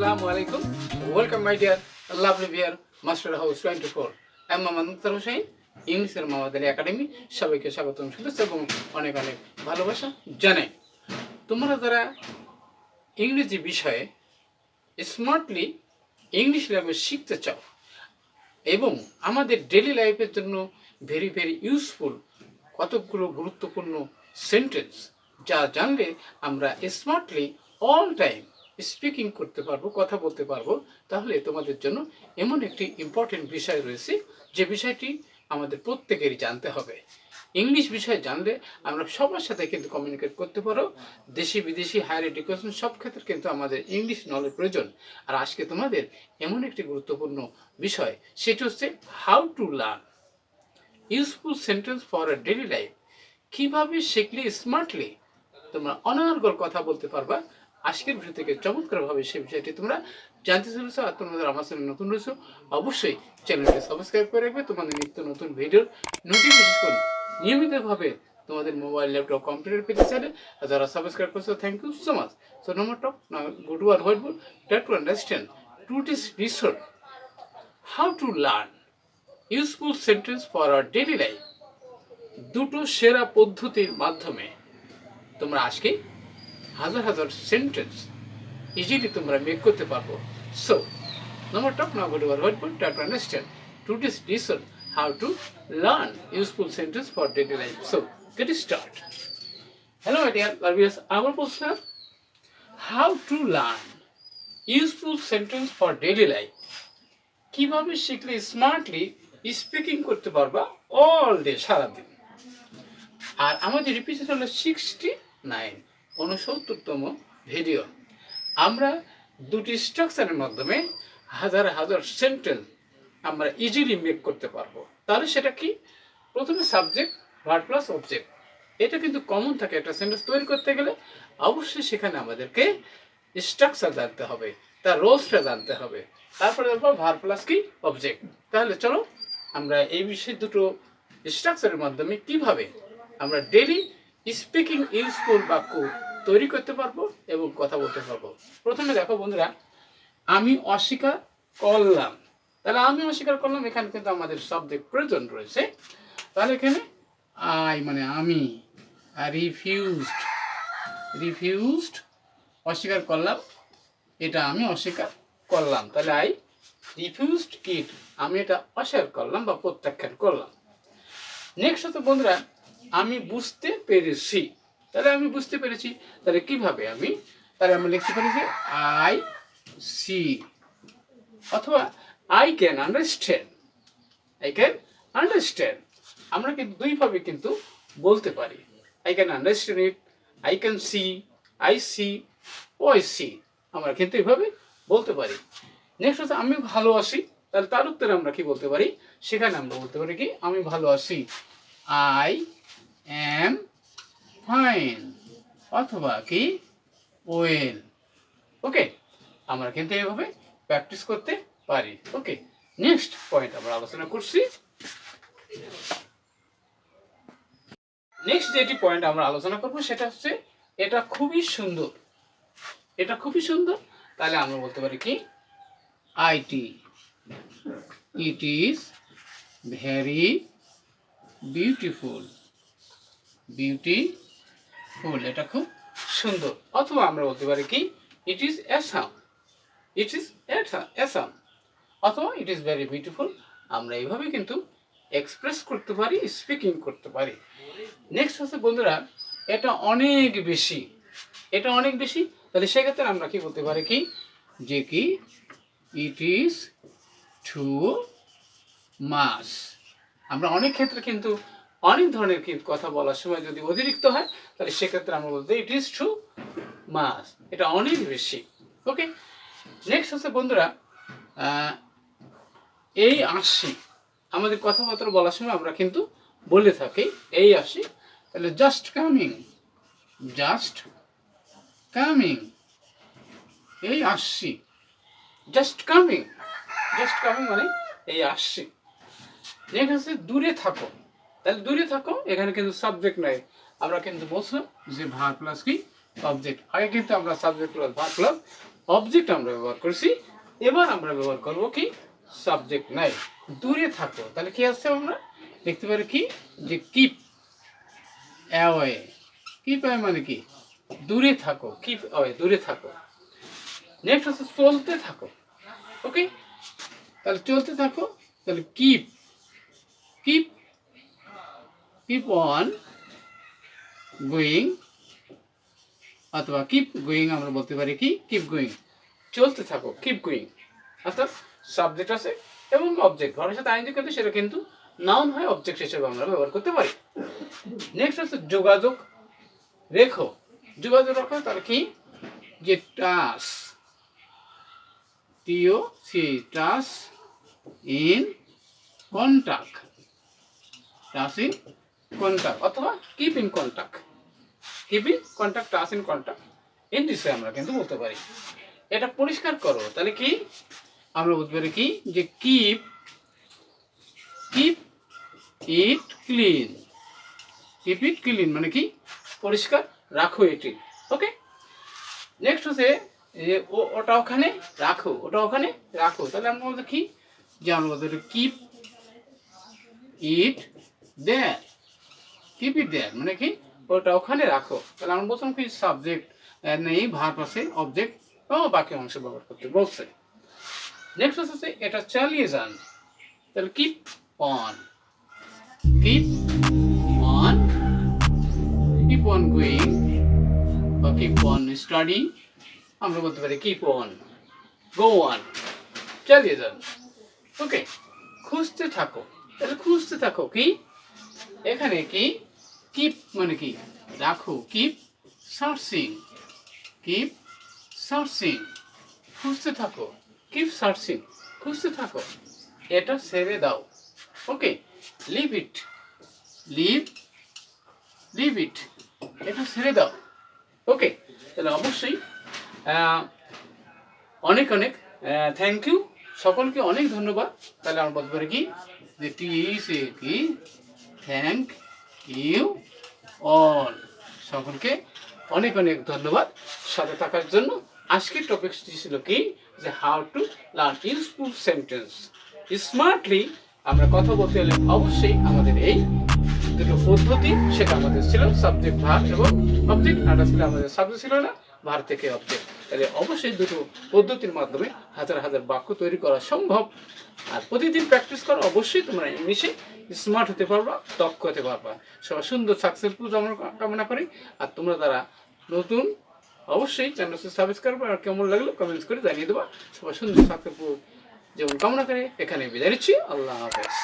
Assalamu alaikum. Welcome, my dear lovely dear Master House 24. I'm Mohammad Mukhtar Hussain, ইংলিশের মামাদারি academy সবাইকে স্বাগতম শুভেচ্ছা এবং অনেক অনেক ভালোবাসা জানাই তোমরা যারা ইংরেজি বিষয়ে স্মার্টলি ইংলিশ ল্যাঙ্গুয়েজ শিখতে চাও এবং আমাদের ডেলি লাইফের জন্য ভেরি ভেরি ইউজফুল কতকগুলো গুরুত্বপূর্ণ সেন্টেন্স যা জানলে আমরা স্মার্টলি অল টাইম স্পিকিং করতে পারব, কথা বলতে পারব, তাহলে তোমাদের জন্য এমন একটি ইম্পর্টেন্ট বিষয় রয়েছে, যে বিষয়টি আমাদের প্রত্যেকেরই জানতে হবে। ইংলিশ বিষয় জানলে আমরা সবার সাথে কিন্তু কমিউনিকেট করতে পারো। দেশি, বিদেশি হায়ার এডুকেশন সব ক্ষেত্রে কিন্তু আমাদের ইংলিশ নলেজ প্রয়োজন। আর আজকে তোমাদের এমন একটি গুরুত্বপূর্ণ বিষয়, সেটি হচ্ছে how to learn useful sentence for a daily life কীভাবে শিখলে স্মার্টলি তোমরা অনর্গল কথা বলতে পারবা আজকের ভিডিও থেকে চমৎকারভাবে সেই বিষয়টি তোমরা জানতে চলেছো আর তোমাদের আমার চ্যানেল নতুন রয়েছে, অবশ্যই চ্যানেলটি সাবস্ক্রাইব করে রাখবে। তোমাদের নিত্য নতুন ভিডিওর নোটিফিকেশন নিয়মিতভাবে তোমাদের মোবাইল ল্যাপটপ কম্পিউটার পেতে চাইলে আর যারা সাবস্ক্রাইব করছ thank you so much so number top go to R white board try to understand to this resort how to learn useful sentence for our daily life দুটো সেরা পদ্ধতির মাধ্যমে তোমরা আজকে হাজার হাজার সেন্টেন্স ইজিলি তোমরা মেক করতে পারব so number top now go to R white board try to understand to this resort how to learn useful sentence for daily life. So, get start. Hello, my dear viewers. আমার প্রশ্ন how to learn useful sentence for daily life. কীভাবে শিখলে smartly speaking করতে পারবা all day সারাদিন আর আমাদের repeated হলো sixty nine উনসত্তরতম video. আমরা দুটি স্ট্রাকচারের মাধ্যমে হাজার হাজার সেন্টেন্স আমরা ইজিলি মেক করতে পারব। তাহলে সেটা কি? প্রথমে সাবজেক্ট ভার্ব প্লাস অবজেক্ট এটা কিন্তু কমন থাকে একটা সেন্টেন্স তৈরি করতে গেলে। অবশ্যই সেখানে আমাদেরকে স্ট্রাকচার জানতে হবে, তার রোলসটা জানতে হবে। তারপরে তারপর ভার প্লাস কি? অবজেক্ট তাহলে চলো আমরা এই বিষয়ে দুটো স্ট্রাকচারের মাধ্যমে কীভাবে আমরা ডেলি স্পিকিং ইউজফুল বাক্য তৈরি করতে পারব এবং কথা বলতে পারব। প্রথমে দেখো বন্ধুরা, আমি অস্বীকার করলাম। তাহলে আমি অস্বীকার করলাম, এখানে কিন্তু আমাদের শব্দের প্রয়োজন রয়েছে। তাহলে এখানে আই মানে আমি রিফিউজড রিফিউজড অস্বীকার করলাম, এটা আমি অস্বীকার করলাম। তাহলে আই রিফিউজড ইট আমি এটা অস্বীকার করলাম বা প্রত্যাখ্যান করলাম। নেক্সট হচ্ছে বন্ধুরা, আমি বুঝতে পেরেছি। তাহলে আমি বুঝতে পেরেছি। তাহলে কীভাবে আমি, তাহলে আমরা লিখতে পারি যে আই সি অথবা I can understand I can understand আমরা কিন্তু দুইভাবে কিন্তু বলতে পারি। I can understand it I can see I see O I see আমরা কিন্তু এইভাবে বলতে পারি। নেক্সট হচ্ছে আমি ভালোবাসি তাহলে তার উত্তরে আমরা কি বলতে পারি? সেখানে আমরা বলতে পারি কি, আমি ভালোবাসি আই অ্যাম ফাইন অথবা কি? ওয়েল ওকে আমরা কিন্তু এইভাবে প্র্যাকটিস করতে পারি। ওকে নেক্সট পয়েন্ট আমরা আলোচনা করছি। নেক্সট যেটি পয়েন্ট আমরা আলোচনা করব সেটা হচ্ছে, এটা খুবই সুন্দর। এটা খুবই সুন্দর। তাহলে আমরা বলতে পারি কি? It it is very beautiful beautiful এটা খুব সুন্দর। অথবা আমরা বলতে পারি কি ইট ইজ অ্যাসাম ইট ইজ অ্যাসাম অথবা ইট ইজ ভেরি বিউটিফুল আমরা এইভাবে কিন্তু এক্সপ্রেস করতে পারি স্পিকিং করতে পারি। নেক্সট হচ্ছে বন্ধুরা, এটা অনেক বেশি, এটা অনেক বেশি। তাহলে সেক্ষেত্রে আমরা কি বলতে পারি কি, যে কি ইট ইজ টু মাস আমরা অনেক ক্ষেত্রে কিন্তু অনেক ধরনের কি কথা বলার সময় যদি অতিরিক্ত হয়, তাহলে সেক্ষেত্রে আমরা বলতে ইট ইজ টু মাস এটা অনেক বেশি। ওকে নেক্সট হচ্ছে বন্ধুরা এই আসি আমাদের কথাবার্তা বলার সময় আমরা কিন্তু বলে থাকি, এই আসি তাহলে জাস্ট কামিং জাস্ট কামিং এই আসছি জাস্ট কামিং জাস্ট কামিং মানে এই আসছি নেক্সট হচ্ছে দূরে থাকো। তাহলে দূরে থাকো, এখানে কিন্তু সাবজেক্ট নাই। আমরা কিন্তু বলছিলাম যে ভার প্লাস কি? অবজেক্ট আগে কিন্তু আমরা subject plus verb plus object আমরা ব্যবহার করছি। এবার আমরা ব্যবহার করব কি? সাবজেক্ট নাই। দূরে থাকো। তাহলে কি আসছে আমরা? দেখতে পারি কি? যে কিপ অ্যাওয়ে কিপ অ্যাওয়ে মানে কি? দূরে থাকো। কিপ অ্যাওয়ে দূরে থাকো। নেক্সট হচ্ছে চলতে থাকো। ওকে তাহলে চলতে থাকো, তাহলে keep keep keep on going অথবা কিপ গোয়িং আমরা বলতে পারি কি? কিপ গোয়িং চলতে থাকো কিপ গোয়িং অর্থাৎ সাবজেক্ট আছে এবং অবজেক্ট ঘরের সাথে আইন কিন্তু সেটা কিন্তু নাউন হয় অবজেক্ট হিসেবে আমরা ব্যবহার করতে পারি। নেক্সট হচ্ছে যোগাযোগ। রেখো। যোগাযোগ রাখো তার কি? যে টাস টিও C touch in contact touch in contact অথবা keep in contact keep in contact touch in contact in দিসে আমরা কিন্তু বলতে পারি। এটা পরিষ্কার করো, তাহলে কি? আমরা বলতে পারি কি? যে keep keep it clean keep it clean মানে কি? পরিষ্কার রাখো এটি। ওকে নেক্সট হচ্ছে যে ওটা ওখানে রাখো। ওটা ওখানে রাখো। তাহলে আমরা বলতে কি? যে আমরা বলতে keep it there keep it দেয়ার মানে কি? ওটা ওখানে রাখো। তাহলে আমরা বলছিলাম কি সাবজেক্ট নেই ভার্ব আছে অবজেক্ট ও, বাকি অংশ ব্যবহার করতে বলছে। নেক্সট হচ্ছে, এটা চালিয়ে যান। তাহলে keep on keep on keep on going বা কিপ অন স্টাডি আমরা বলতে পারি কিপ অন গো অন চালিয়ে যান। ওকে খুঁজতে থাকো। তাহলে খুঁজতে থাকো কি? এখানে কি? কিপ মানে কি? রাখো কিপ সার্চিং কিপ সার্চিং খুঁজতে থাকো কিপ সার্চিং খুঁজতে থাকো। এটা ছেড়ে দাও। Okay leave it leave leave it এটা ছেড়ে দাও। ওকে তাহলে অবশ্যই অনেক অনেক থ্যাংক ইউ সকলকে অনেক ধন্যবাদ। তাহলে আমার বলতে পারি কি? যে টি সে কি? Thank you all. সকলকে অনেক অনেক ধন্যবাদ সাথে থাকার জন্য। আজকের টপিকটি ছিল কি? যে how to learn useful sentence smartly আমরা কথা বলতে হলে অবশ্যই আমাদের এই দুটো পদ্ধতি, সেটা আমাদের ছিল সাবজেক্ট ভার এবং অবজেক্ট আটা ছিল আমাদের সাবজেক্ট ছিল না ভার থেকে অবজেক্ট তাহলে অবশ্যই দুটো পদ্ধতির মাধ্যমে হাজার হাজার বাক্য তৈরি করা সম্ভব। আর প্রতিদিন প্র্যাকটিস করো অবশ্যই তোমরা ইংলিশে স্মার্ট হতে পারবা, দক্ষ হতে পারবা। সবাই সুন্দর সাকসেসফুল কামনা করি। আর তোমরা তারা নতুন, অবশ্যই চ্যানেলটি সাবস্ক্রাইব আর কেমন লাগল কমেন্টস করে জানিয়ে দেবা। সবাই সুন্দর সাকসেসফুল যেমন কামনা করে এখানে বিদায় নিচ্ছি। আল্লাহ হাফেজ।